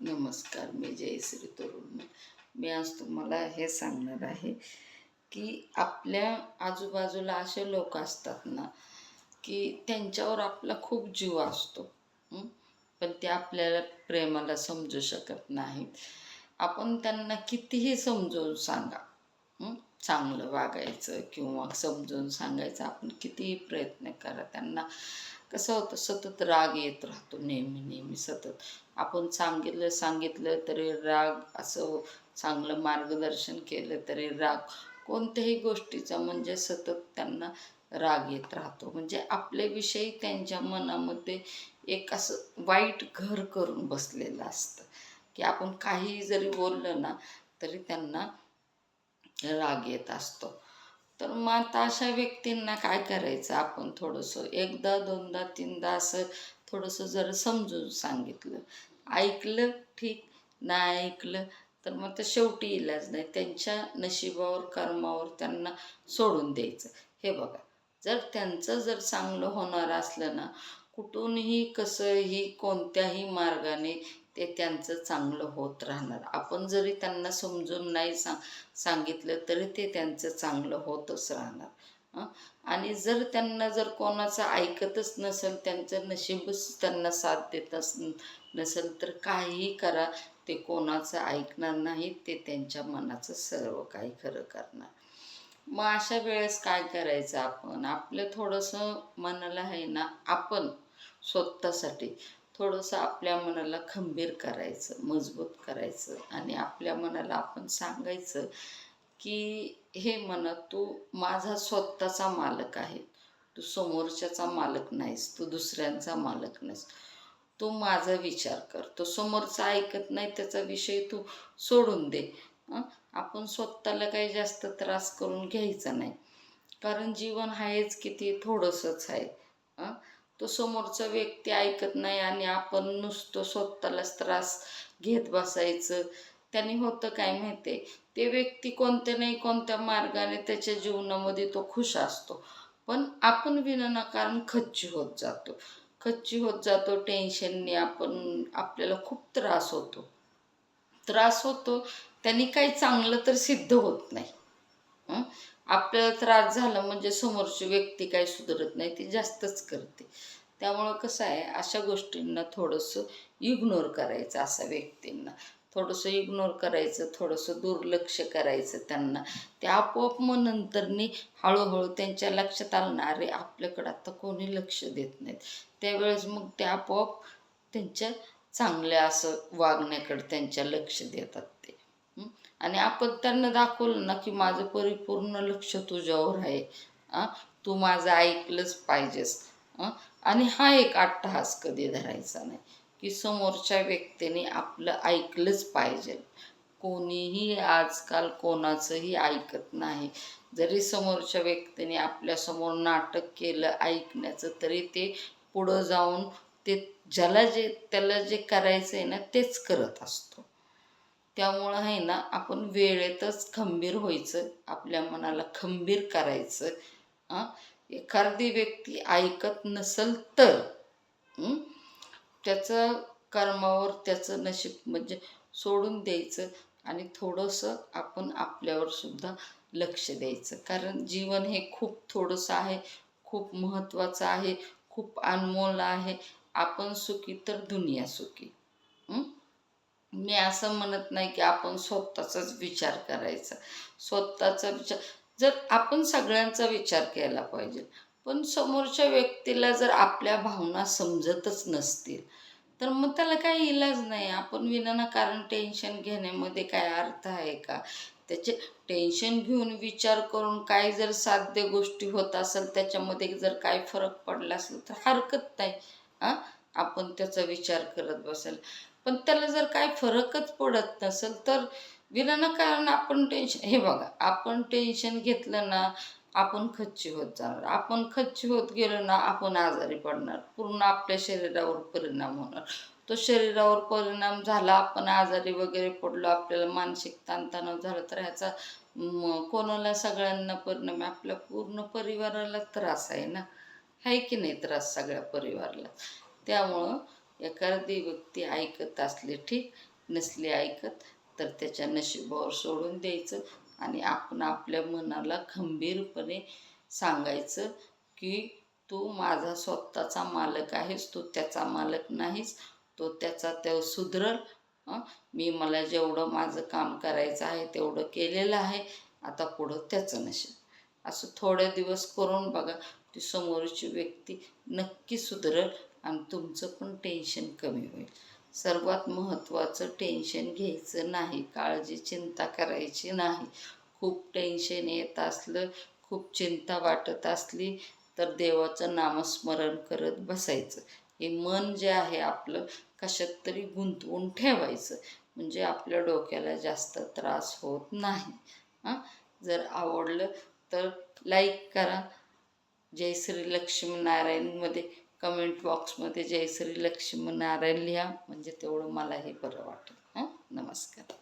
नमस्कार मी जयश्री तरुण. मी आज तुम्हाला हे सांगणार आहे की आपल्या आजूबाजूला असे लोक असतात ना की त्यांच्यावर आपला खूप जीव असतो पण ते आपल्याला प्रेमाला समजू शकत नाहीत. आपण त्यांना कितीही समजवून सांगा चांगलं वागायचं किंवा समजून सांगायचं आपण कितीही प्रयत्न करा त्यांना. कसं होतं? सतत राग येत राहतो नेहमी नेहमी सतत. आपण सांगितलं सांगितलं तरी राग असं चांगलं मार्गदर्शन केलं तरी राग. कोणत्याही गोष्टीचा म्हणजे सतत त्यांना राग येत राहतो. म्हणजे आपल्याविषयी त्यांच्या मनामध्ये एक असं वाईट घर करून बसलेलं असतं. की आपण काही जरी बोललं ना तरी त्यांना राग येत असतो. तर मग आता अशा व्यक्तींना काय करायचं आपण थोडंसं? एकदा दोनदा तीनदा असं थोडंसं जर समजून सांगितलं. ऐकलं ठीक. नाही ऐकलं तर मग तर शेवटी इलाज नाही. त्यांच्या नशिबावर कर्मावर त्यांना सोडून द्यायचं. हे बघा जर त्यांचं जर चांगलं होणार असलं ना कुठूनही कसंही कोणत्याही मार्गाने ते त्यांचं चांगलं होत राहणार. आपण जरी त्यांना समजून नाही सांग सांगितलं तरी ते त्यांचं चांगलं होतच राहणार. आणि जर त्यांना जर कोणाचं ऐकतच नसेल त्यांचं नशीबच त्यांना साथ देत नसेल तर काहीही करा. ते कोणाचं ऐकणार नाही ते त्यांच्या मनाचं सर्व काही खरं करणार. मग अशा वेळेस काय करायचं आपण? आपलं थोडंसं मनाला आहे ना आपण स्वतःसाठी थोडंसं आपल्या मनाला खंबीर करायचं मजबूत करायचं आणि आपल्या मनाला आपण सांगायचं की हे मना तू माझा स्वतःचा मालक आहे. तू समोरच्याचा मालक नाहीस. तू दुसऱ्यांचा मालक नाहीस. तू माझा विचार कर. तो समोरचा ऐकत नाही त्याचा विषय तू सोडून दे. आपण स्वतःला काही जास्त त्रास करून घ्यायचा नाही. कारण जीवन आहेच किती थोडंसंच आहे. तो समोरचा व्यक्ती ऐकत नाही आणि आपण नुसतं स्वतःलाच त्रास घेत बसायचं. त्याने होतं काय माहिती ते व्यक्ती कोणत्या नाही कोणत्या मार्गाने त्याच्या जीवनामध्ये तो खुश असतो. पण आपण विनाकारण खच्ची होत जातो. खच्ची होत जातो टेन्शनने आपण आपल्याला खूप त्रास होतो. त्रास होतो त्यांनी काही चांगलं तर सिद्ध होत नाही. आपल्याला त्रास झाला म्हणजे समोरची व्यक्ती काही सुधरत नाही ती जास्तच करते. त्यामुळं कसं आहे अशा गोष्टींना थोडंसं इग्नोर करायचं असा व्यक्तींना. थोडंसं इग्नोर करायचं थोडंसं दुर्लक्ष करायचं त्यांना. ते आपोआप मग नंतरनी हळूहळू त्यांच्या लक्षात आलं अरे आपल्याकडं आता कोणी लक्ष देत नाहीत. त्यावेळेस मग ते आपोआप त्यांच्या चांगल्या असं वागण्याकडे त्यांच्या लक्ष देतात. आणि आपण त्यांना दाखवलं ना की माझं परिपूर्ण लक्ष तुझ्यावर आहे. तू माझं ऐकलंच पाहिजेस. आणि हा एक अट्टहास कधी धरायचा नाही की समोरच्या व्यक्तीने आपलं ऐकलंच पाहिजे. कोणीही आजकाल कोणाचंही ऐकत नाही. जरी समोरच्या व्यक्तीने आपल्यासमोर नाटक केलं ऐकण्याचं तरी ते पुढं जाऊन ते ज्याला जे त्याला जे करायचं आहे ना तेच करत असतो. त्यामुळं आहे ना आपण वेळेतच खंबीर व्हायचं आपल्या मनाला खंबीर करायचं. हां? एखादी व्यक्ती ऐकत नसेल तर त्याचं कर्मावर त्याचं नशीब म्हणजे सोडून द्यायचं आणि थोडंसं आपण आपल्यावर सुद्धा लक्ष द्यायचं. कारण जीवन हे खूप थोडंसं आहे खूप महत्त्वाचं आहे खूप अनमोल आहे. आपण सुखी तर दुनिया सुखी. मी असं म्हणत नाही की आपण स्वतःचाच विचार करायचा. स्वतःचा विचार जर आपण सगळ्यांचा विचार केला पाहिजे पण समोरच्या व्यक्तीला जर आपल्या भावना समजतच नसतील तर मग त्याला काही इलाज नाही. आपण विनाकारण टेन्शन घेण्यामध्ये काय अर्थ आहे का? त्याचे टेन्शन घेऊन विचार करून काय जर साध्य गोष्टी होत असेल त्याच्यामध्ये जर काय फरक पडला असेल तर हरकत नाही. हां आपण त्याचा विचार करत बसेल. पण त्याला जर काय फरकच पडत नसेल तर विनाकारण आपण टेन्शन हे बघा आपण टेन्शन घेतलं ना आपण खच्ची होत जाणार. आपण खच्ची होत गेलो ना आपण आजारी पडणार. पूर्ण आपल्या शरीरावर परिणाम होणार. तो शरीरावर परिणाम झाला आपण आजारी वगैरे पडलो आपल्याला मानसिक ताणतणाव झाला तर ह्याचा कोणाला सगळ्यांना परिणाम आपल्या पूर्ण परिवाराला त्रास आहे ना? आहे की नाही त्रास सगळ्या परिवाराला? त्यामुळं एखादी व्यक्ती ऐकत असली ठीक नसली ऐकत तर त्याच्या नशिबावर सोडून द्यायचं आणि आपण आपल्या मनाला खंबीरपणे सांगायचं की तू माझा स्वतःचा मालक आहेस तू त्याचा मालक नाहीस तो त्याचा त्या सुधरल. मी मला जेवढं माझं काम करायचं आहे तेवढं केलेलं आहे आता पुढं त्याचं नशीब. असं थोडे दिवस करून बघा ती समोरची व्यक्ती नक्की सुधरल आणि तुमचं पण टेन्शन कमी होईल. सर्वात महत्त्वाचं टेन्शन घ्यायचं नाही काळजी चिंता करायची नाही. खूप टेन्शन येत असलं खूप चिंता वाटत असली तर देवाचं नामस्मरण करत बसायचं. हे मन जे आहे आपलं कशात तरी गुंतवून ठेवायचं. म्हणजे आपल्या डोक्याला जास्त त्रास होत नाही. हां? जर आवडलं तर लाईक करा. जय श्री लक्ष्मीनारायणमध्ये कमेंट बॉक्समध्ये जय श्री लक्ष्मीनारायण लिहा म्हणजे तेवढं मला हे बरं वाटेल. हां? नमस्कार.